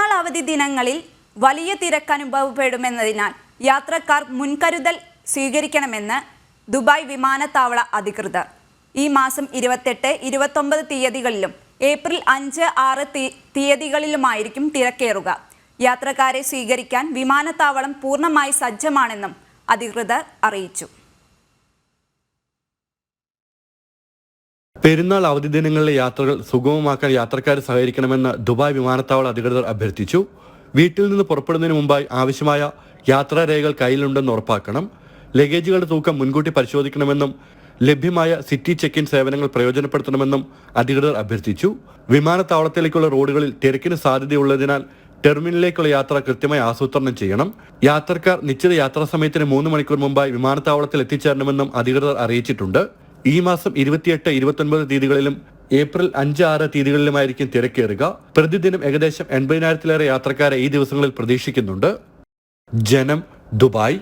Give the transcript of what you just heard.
പെരുന്നാൾ അവധി ദിനങ്ങളിൽ വലിയ തിരക്ക് അനുഭവപ്പെടുമെന്നതിനാൽ യാത്രക്കാർ മുൻകരുതൽ സ്വീകരിക്കണമെന്ന് ദുബായ് വിമാനത്താവള അധികൃതർ. ഈ മാസം ഇരുപത്തെട്ട് ഇരുപത്തൊമ്പത് തീയതികളിലും ഏപ്രിൽ അഞ്ച് ആറ് തീയതികളിലുമായിരിക്കും തിരക്കേറുക. യാത്രക്കാരെ സ്വീകരിക്കാൻ വിമാനത്താവളം പൂർണമായി സജ്ജമാണെന്നും അധികൃതർ അറിയിച്ചു. പെരുന്നാൾ അവധി ദിനങ്ങളിലെ യാത്രകൾ സുഗമമാക്കാൻ യാത്രക്കാർ സഹകരിക്കണമെന്ന് ദുബായ് വിമാനത്താവള അധികൃതർ അഭ്യർത്ഥിച്ചു. വീട്ടിൽ നിന്ന് പുറപ്പെടുന്നതിന് മുമ്പായി ആവശ്യമായ യാത്രാ രേഖകൾ കയ്യിലുണ്ടെന്ന് ഉറപ്പാക്കണം. ലഗേജുകളുടെ തൂക്കം മുൻകൂട്ടി പരിശോധിക്കണമെന്നും ലഭ്യമായ സിറ്റി ചെക്ക് ഇൻ സേവനങ്ങൾ പ്രയോജനപ്പെടുത്തണമെന്നും അധികൃതർ അഭ്യർത്ഥിച്ചു. വിമാനത്താവളത്തിലേക്കുള്ള റോഡുകളിൽ തിരക്കിന് സാധ്യതയുള്ളതിനാൽ ടെർമിനലിലേക്കുള്ള യാത്ര കൃത്യമായി ആസൂത്രണം ചെയ്യണം. യാത്രക്കാർ നിശ്ചിത യാത്രാ സമയത്തിന് മൂന്ന് മണിക്കൂർ മുമ്പായി വിമാനത്താവളത്തിൽ എത്തിച്ചേരണമെന്നും അധികൃതർ അറിയിച്ചിട്ടുണ്ട്. ഈ മാസം ഇരുപത്തിയെട്ട് ഇരുപത്തൊൻപത് തീയതികളിലും ഏപ്രിൽ അഞ്ച് ആറ് തീയതികളിലുമായിരിക്കും തിരക്കേറുക. പ്രതിദിനം ഏകദേശം എൺപതിനായിരത്തിലേറെ യാത്രക്കാരെ ഈ ദിവസങ്ങളിൽ പ്രതീക്ഷിക്കുന്നുണ്ട്. ജനം ദുബായ്.